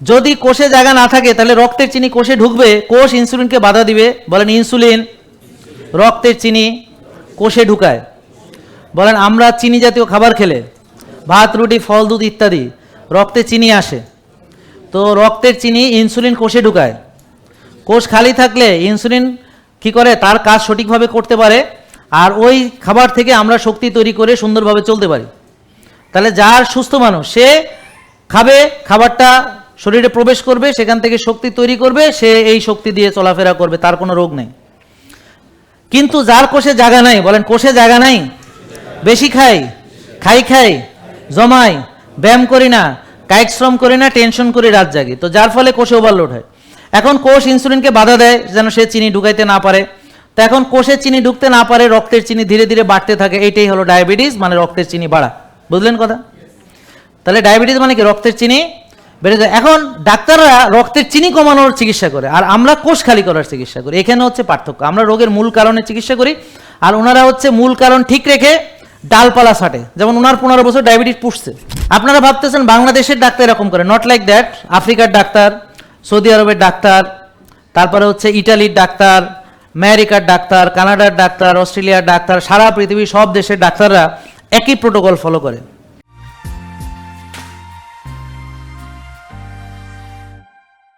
যদি কোষে জায়গা না থাকে, তাহলে রক্তের চিনি কোষে ঢুকবে, কোষ ইনসুলিনকে বাধা দিবে। বলেন ইনসুলিন রক্তের চিনি কোষে ঢুকায়। বলেন, আমরা চিনি জাতীয় খাবার খেলে ভাত, রুটি, ফল, দুধ ইত্যাদি রক্তে চিনি আসে। তো রক্তের চিনি ইনসুলিন কোষে ঢুকায়। কোষ খালি থাকলে ইনসুলিন কি করে? তার কাজ সঠিকভাবে করতে পারে আর ওই খাবার থেকে আমরা শক্তি তৈরি করে সুন্দরভাবে চলতে পারি। তাহলে যার সুস্থ মানুষ, সে খাবে, খাবারটা শরীরে প্রবেশ করবে, সেখান থেকে শক্তি তৈরি করবে, সে এই শক্তি দিয়ে চলাফেরা করবে, তার কোনো রোগ নেই। কিন্তু যার কোষে জায়গা নাই, বলেন কোষে জায়গা নাই, বেশি খাই খাই খাই, জমাই, ব্যায়াম করি না, কায়িক শ্রম করি না, টেনশন করি, রাত জাগি। তো যার ফলে কোষে ওভারলোড হয়। এখন কোষ ইনসুলিনকে বাধা দেয়, যেন সে চিনি ঢুকাইতে না পারে। তো এখন কোষে চিনি ঢুকতে না পারে, রক্তের চিনি ধীরে ধীরে বাড়তে থাকে, এইটাই হলো ডায়াবেটিস মানে রক্তের চিনি বাড়া। বুঝলেন কথা? তাহলে ডায়াবেটিস মানে কি? রক্তের চিনি বেড়ে যায়। এখন ডাক্তাররা রক্তের চিনি কমানোর চিকিৎসা করে, আর আমরা কোষ খালি করার চিকিৎসা করি। এখানে হচ্ছে পার্থক্য। আমরা রোগের মূল কারণে চিকিৎসা করি, আর ওনারা হচ্ছে মূল কারণ ঠিক রেখে ডালপালা ছাটে যেমন ওনার পনেরো বছর ডায়াবেটিস পুষছে। আপনারা ভাবতেছেন বাংলাদেশের ডাক্তার এরকম করে। নট লাইক দ্যাট আফ্রিকার ডাক্তার, সৌদি আরবের ডাক্তার, তারপরে হচ্ছে ইটালির ডাক্তার, আমেরিকার ডাক্তার, কানাডার ডাক্তার, অস্ট্রেলিয়ার ডাক্তার, সারা পৃথিবীর সব দেশের ডাক্তাররা একই প্রোটোকল ফলো করে।